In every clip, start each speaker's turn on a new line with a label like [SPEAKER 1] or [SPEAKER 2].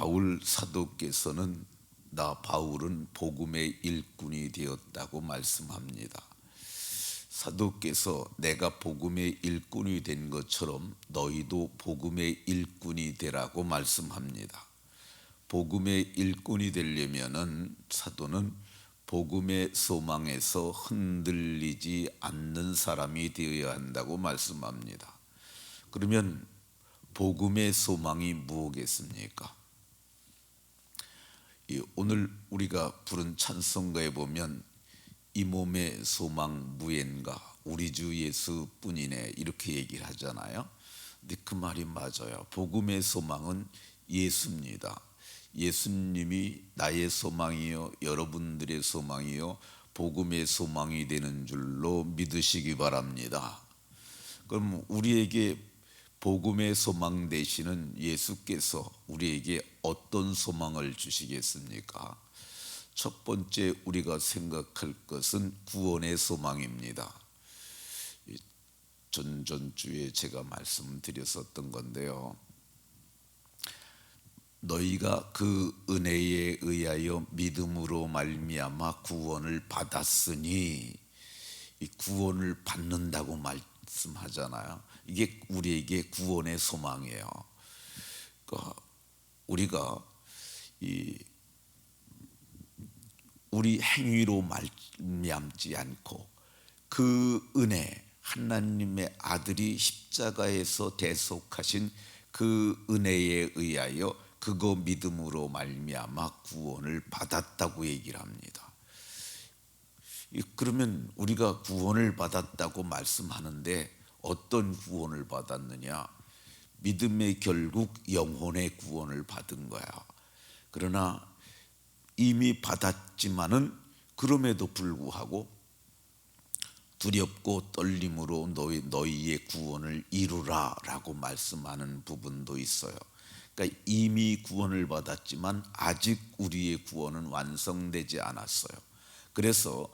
[SPEAKER 1] 바울 사도께서는 나 바울은 복음의 일꾼이 되었다고 말씀합니다. 사도께서 내가 복음의 일꾼이 된 것처럼 너희도 복음의 일꾼이 되라고 말씀합니다. 복음의 일꾼이 되려면은 사도는 복음의 소망에서 흔들리지 않는 사람이 되어야 한다고 말씀합니다. 그러면 복음의 소망이 무엇겠습니까? 오늘 우리가 부른 찬송가에 보면 이 몸의 소망 무엔가 우리 주 예수뿐이네 이렇게 얘기를 하잖아요. 근데 그 말이 맞아요. 복음의 소망은 예수입니다. 예수님이 나의 소망이요 여러분들의 소망이요 복음의 소망이 되는 줄로 믿으시기 바랍니다. 그럼 우리에게 복음의 소망 되시는 예수께서 우리에게 어떤 소망을 주시겠습니까? 첫 번째 우리가 생각할 것은 구원의 소망입니다. 전전주에 제가 말씀드렸었던 건데요. 너희가 그 은혜에 의하여 믿음으로 말미암아 구원을 받았으니 이 구원을 받는다고 말 씀하잖아요. 이게 우리에게 구원의 소망이에요. 그러니까 우리가 이 우리 행위로 말미암지 않고 그 은혜 하나님의 아들이 십자가에서 대속하신 그 은혜에 의하여 그거 믿음으로 말미암아 구원을 받았다고 얘기를 합니다. 그러면 우리가 구원을 받았다고 말씀하는데 어떤 구원을 받았느냐? 믿음의 결국 영혼의 구원을 받은 거야. 그러나 이미 받았지만은 그럼에도 불구하고 두렵고 떨림으로 너희, 너희의 구원을 이루라 라고 말씀하는 부분도 있어요. 그러니까 이미 구원을 받았지만 아직 우리의 구원은 완성되지 않았어요. 그래서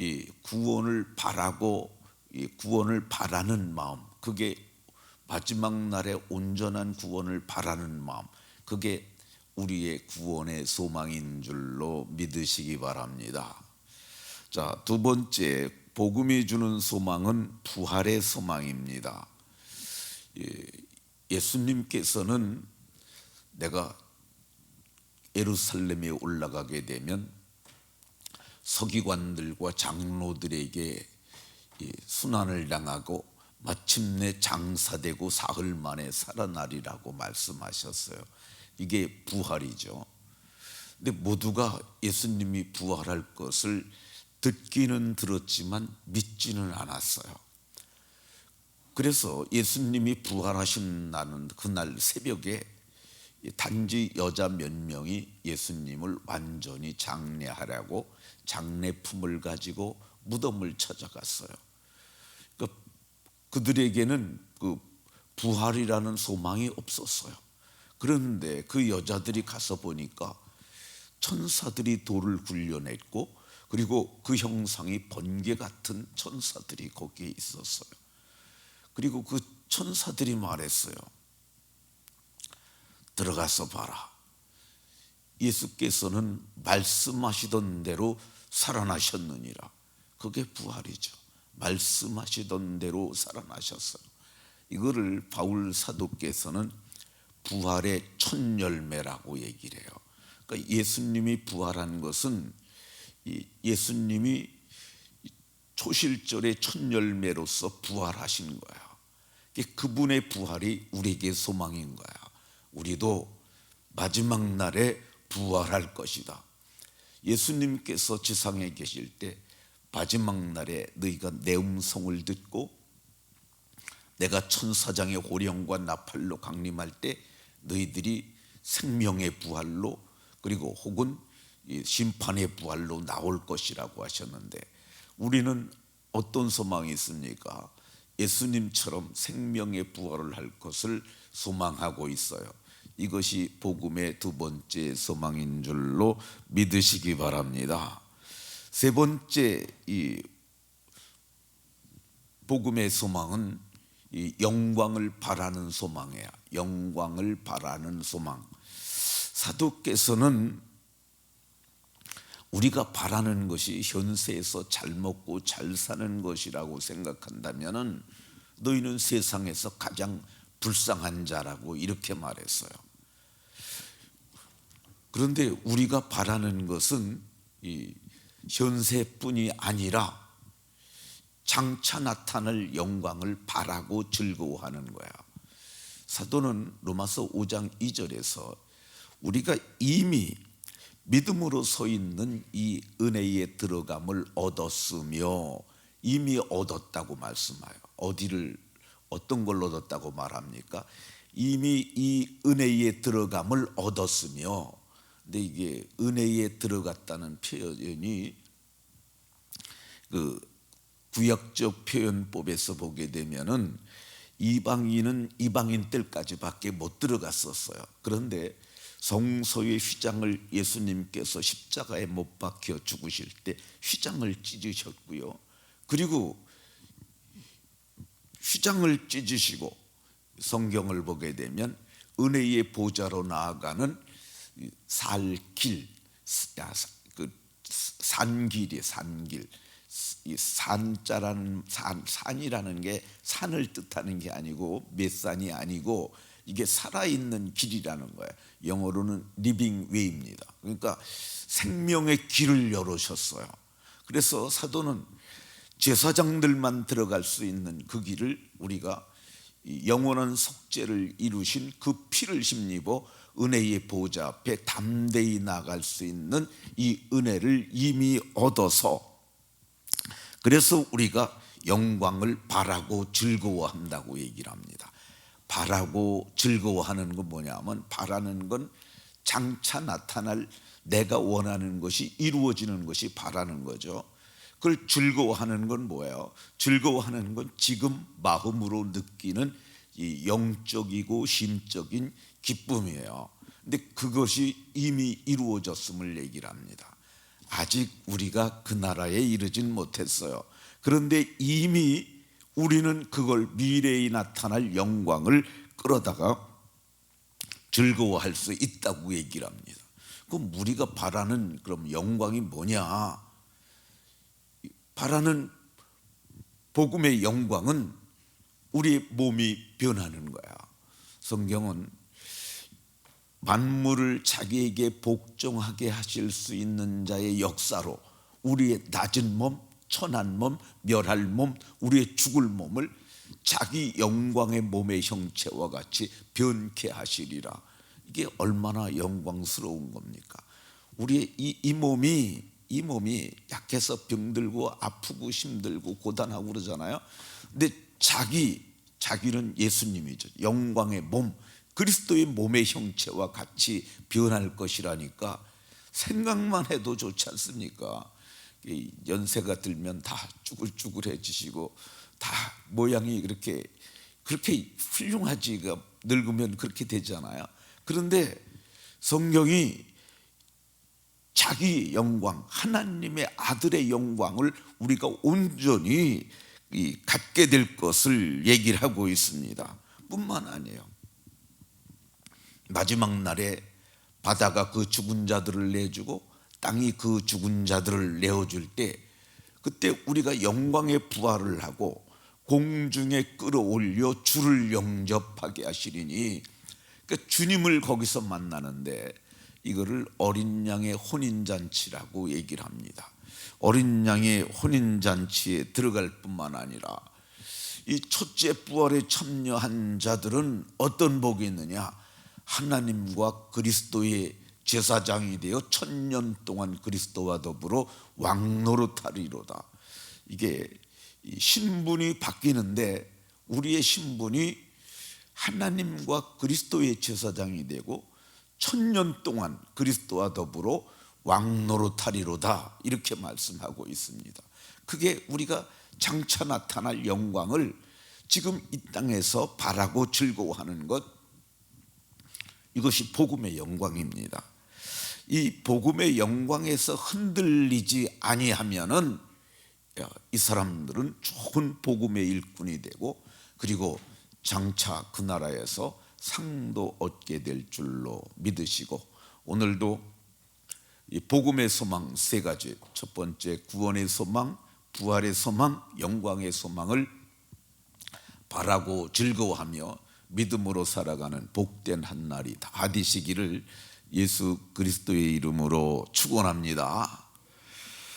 [SPEAKER 1] 이 구원을 바라고 이 구원을 바라는 마음, 그게 마지막 날에 온전한 구원을 바라는 마음, 그게 우리의 구원의 소망인 줄로 믿으시기 바랍니다. 자, 두 번째 복음이 주는 소망은 부활의 소망입니다. 예, 예수님께서는 내가 예루살렘에 올라가게 되면 서기관들과 장로들에게 순환을 당하고 마침내 장사되고 사흘 만에 살아나리라고 말씀하셨어요. 이게 부활이죠. 근데 모두가 예수님이 부활할 것을 듣기는 들었지만 믿지는 않았어요. 그래서 예수님이 부활하신다는 그날 새벽에 단지 여자 몇 명이 예수님을 완전히 장례하라고 장례품을 가지고 무덤을 찾아갔어요. 그러니까 그들에게는 그 부활이라는 소망이 없었어요. 그런데 그 여자들이 가서 보니까 천사들이 돌을 굴려냈고 그리고 그 형상이 번개 같은 천사들이 거기에 있었어요. 그리고 그 천사들이 말했어요. 들어가서 봐라. 예수께서는 말씀하시던 대로 살아나셨느니라. 그게 부활이죠. 말씀하시던 대로 살아나셨어요. 이거를 바울 사도께서는 부활의 첫 열매라고 얘기를 해요. 그러니까 예수님이 부활한 것은 예수님이 초실절의 첫 열매로서 부활하신 거야. 그분의 부활이 우리에게 소망인 거야. 우리도 마지막 날에 부활할 것이다. 예수님께서 지상에 계실 때 마지막 날에 너희가 내 음성을 듣고 내가 천사장의 호령과 나팔로 강림할 때 너희들이 생명의 부활로 그리고 혹은 심판의 부활로 나올 것이라고 하셨는데 우리는 어떤 소망이 있습니까? 예수님처럼 생명의 부활을 할 것을 소망하고 있어요. 이것이 복음의 두 번째 소망인 줄로 믿으시기 바랍니다. 세 번째 이 복음의 소망은 이 영광을 바라는 소망이야. 영광을 바라는 소망. 사도께서는 우리가 바라는 것이 현세에서 잘 먹고 잘 사는 것이라고 생각한다면은 너희는 세상에서 가장 불쌍한 자라고 이렇게 말했어요. 그런데 우리가 바라는 것은 이 현세뿐이 아니라 장차 나타날 영광을 바라고 즐거워하는 거야. 사도는 로마서 5장 2절에서 우리가 이미 믿음으로 서 있는 이 은혜에 들어감을 얻었으며 이미 얻었다고 말씀하여 어디를 어떤 걸 얻었다고 말합니까? 이미 이 은혜에 들어감을 얻었으며 근데 이게 은혜에 들어갔다는 표현이 그 구약적 표현법에서 보게 되면은 이방인은 이방인 뜰까지밖에 못 들어갔었어요. 그런데 성소의 휘장을 예수님께서 십자가에 못 박혀 죽으실 때 휘장을 찢으셨고요. 그리고 휘장을 찢으시고 성경을 보게 되면 은혜의 보좌로 나아가는 살길, 그 산길이 산길. 이 산자라는 산, 산이라는 게 산을 뜻하는 게 아니고 몇 산이 아니고 이게 살아있는 길이라는 거예요. 영어로는 리빙 웨이입니다. 그러니까 생명의 길을 열으셨어요. 그래서 사도는 제사장들만 들어갈 수 있는 그 길을 우리가 영원한 속죄를 이루신 그 피를 힘입어 은혜의 보좌 앞에 담대히 나갈 수 있는 이 은혜를 이미 얻어서 그래서 우리가 영광을 바라고 즐거워한다고 얘기를 합니다. 바라고 즐거워하는 건 뭐냐면 바라는 건 장차 나타날 내가 원하는 것이 이루어지는 것이 바라는 거죠. 그걸 즐거워하는 건 뭐예요? 즐거워하는 건 지금 마음으로 느끼는 이 영적이고 심적인 기쁨이에요. 근데 그것이 이미 이루어졌음을 얘기를 합니다. 아직 우리가 그 나라에 이르진 못했어요. 그런데 이미 우리는 그걸 미래에 나타날 영광을 끌어다가 즐거워할 수 있다고 얘기를 합니다. 그럼 우리가 바라는 그럼 영광이 뭐냐? 바라는 복음의 영광은 우리 몸이 변하는 거야. 성경은 만물을 자기에게 복종하게 하실 수 있는 자의 역사로 우리의 낮은 몸, 천한 몸, 멸할 몸, 우리의 죽을 몸을 자기 영광의 몸의 형체와 같이 변케 하시리라. 이게 얼마나 영광스러운 겁니까? 우리의 이, 이 몸이 이 몸이 약해서 병들고 아프고 힘들고 고단하고 그러잖아요. 근데 자기 자기는 예수님이죠. 영광의 몸, 그리스도의 몸의 형체와 같이 변할 것이라니까 생각만 해도 좋지 않습니까? 연세가 들면 다 쭈글쭈글해지시고 다 모양이 그렇게 그렇게 훌륭하지가 늙으면 그렇게 되잖아요. 그런데 성경이 자기 영광, 하나님의 아들의 영광을 우리가 온전히 갖게 될 것을 얘기를 하고 있습니다. 뿐만 아니에요. 마지막 날에 바다가 그 죽은 자들을 내주고 땅이 그 죽은 자들을 내어줄 때 그때 우리가 영광의 부활을 하고 공중에 끌어올려 주를 영접하게 하시리니 그러니까 주님을 거기서 만나는데 이거를 어린 양의 혼인 잔치라고 얘기를 합니다. 어린 양의 혼인 잔치에 들어갈 뿐만 아니라 이 첫째 부활에 참여한 자들은 어떤 복이 있느냐? 하나님과 그리스도의 제사장이 되어 천년 동안 그리스도와 더불어 왕노릇하리로다. 이게 신분이 바뀌는데 우리의 신분이 하나님과 그리스도의 제사장이 되고 천년 동안 그리스도와 더불어 왕노릇하리로다 이렇게 말씀하고 있습니다. 그게 우리가 장차 나타날 영광을 지금 이 땅에서 바라고 즐거워하는 것 이것이 복음의 영광입니다. 이 복음의 영광에서 흔들리지 아니하면은 이 사람들은 좋은 복음의 일꾼이 되고 그리고 장차 그 나라에서 상도 얻게 될 줄로 믿으시고 오늘도 이 복음의 소망 세 가지 첫 번째 구원의 소망, 부활의 소망, 영광의 소망을 바라고 즐거워하며 믿음으로 살아가는 복된 한 날이 다 되시기를 예수 그리스도의 이름으로 축원합니다.